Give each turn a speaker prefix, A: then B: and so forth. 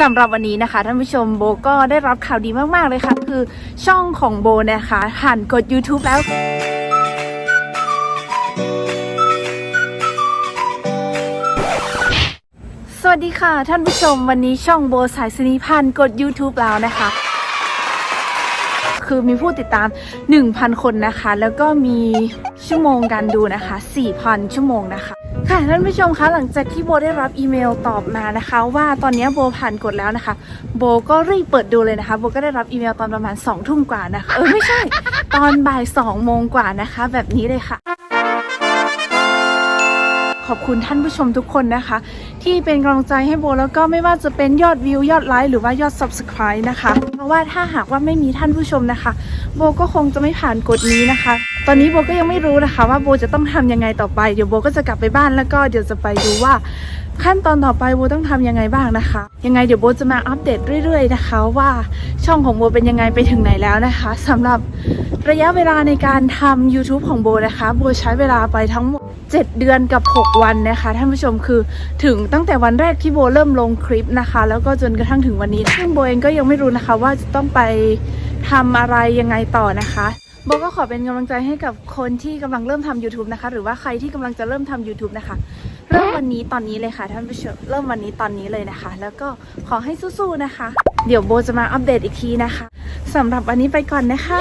A: สำหรับวันนี้นะคะท่านผู้ชมโบก็ได้รับข่าวดีมากๆเลยค่ะ คือช่องของโบนะคะหันกด YouTube แล้วสวัสดีค่ะ ท่านผู้ชมวันนี้ช่องโบสายสนิพันธ์กด YouTube แล้วนะคะ คือมีผู้ติดตาม 1,000 คนนะคะ แล้วก็มีชั่วโมงการดูนะคะ 4,000 ชั่วโมงนะคะ ค่ะท่านผู้ชมคะหลังจากที่โบได้รับอีเมลตอบมานะคะ ว่าตอนนี้โบผ่านกดแล้วนะคะ โบก็รีบเปิดดูเลยนะคะโบก็ได้รับอีเมลตอนประมาณ2ทุ่มกว่านะคะเออไม่ใช่ ตอนบ่าย2โมงกว่านะคะ แบบนี้เลยค่ะ ขอบคุณท่านผู้ชมทุกคนนะคะ ที่เป็นกำลังใจให้โบแล้วก็ไม่ว่าจะเป็นยอดวิวยอดไลค์หรือว่ายอด subscribe นะคะ เพราะว่าถ้าหากว่าไม่มีท่านผู้ชมนะคะ โบก็คงจะไม่ผ่านกฎนี้นะคะ ตอนนี้โบก็ยังไม่รู้นะคะว่าโบจะต้องทำยังไงต่อไปเดี๋ยวโบก็จะกลับไปบ้านแล้วก็เดี๋ยวจะไปดูว่าขั้นตอนต่อไปโบต้องทำยังไงบ้างนะคะ ยังไงเดี๋ยวโบจะมาอัปเดตเรื่อย ๆ นะคะว่าช่องของโบเป็นยังไงไปถึงไหนแล้วนะคะสำหรับระยะเวลาในการทำ YouTube ของโบนะคะ โบใช้เวลาไปทั้งหมด 7 เดือนกับ 6 วันนะคะท่านผู้ชมคือถึงตั้งแต่วันแรกที่โบเริ่มลงคลิปนะคะ แล้วก็จนกระทั่งถึงวันนี้ซึ่งโบเองก็ยังไม่รู้นะคะว่าจะต้องไปทำอะไรยังไงต่อนะคะโบก็ขอเป็นกำลังใจให้กับคนที่กำลังเริ่มทำ YouTube นะคะ หรือว่าใครที่กำลังจะเริ่มทำ YouTube นะคะ เริ่มวันนี้ตอนนี้เลยค่ะท่านผู้ชมเริ่มวันนี้ตอนนี้เลยนะคะ แล้วก็ขอให้สู้ๆนะคะ เดี๋ยวโบจะมาอัปเดตอีกทีนะคะสำหรับวันนี้ไปก่อนนะคะ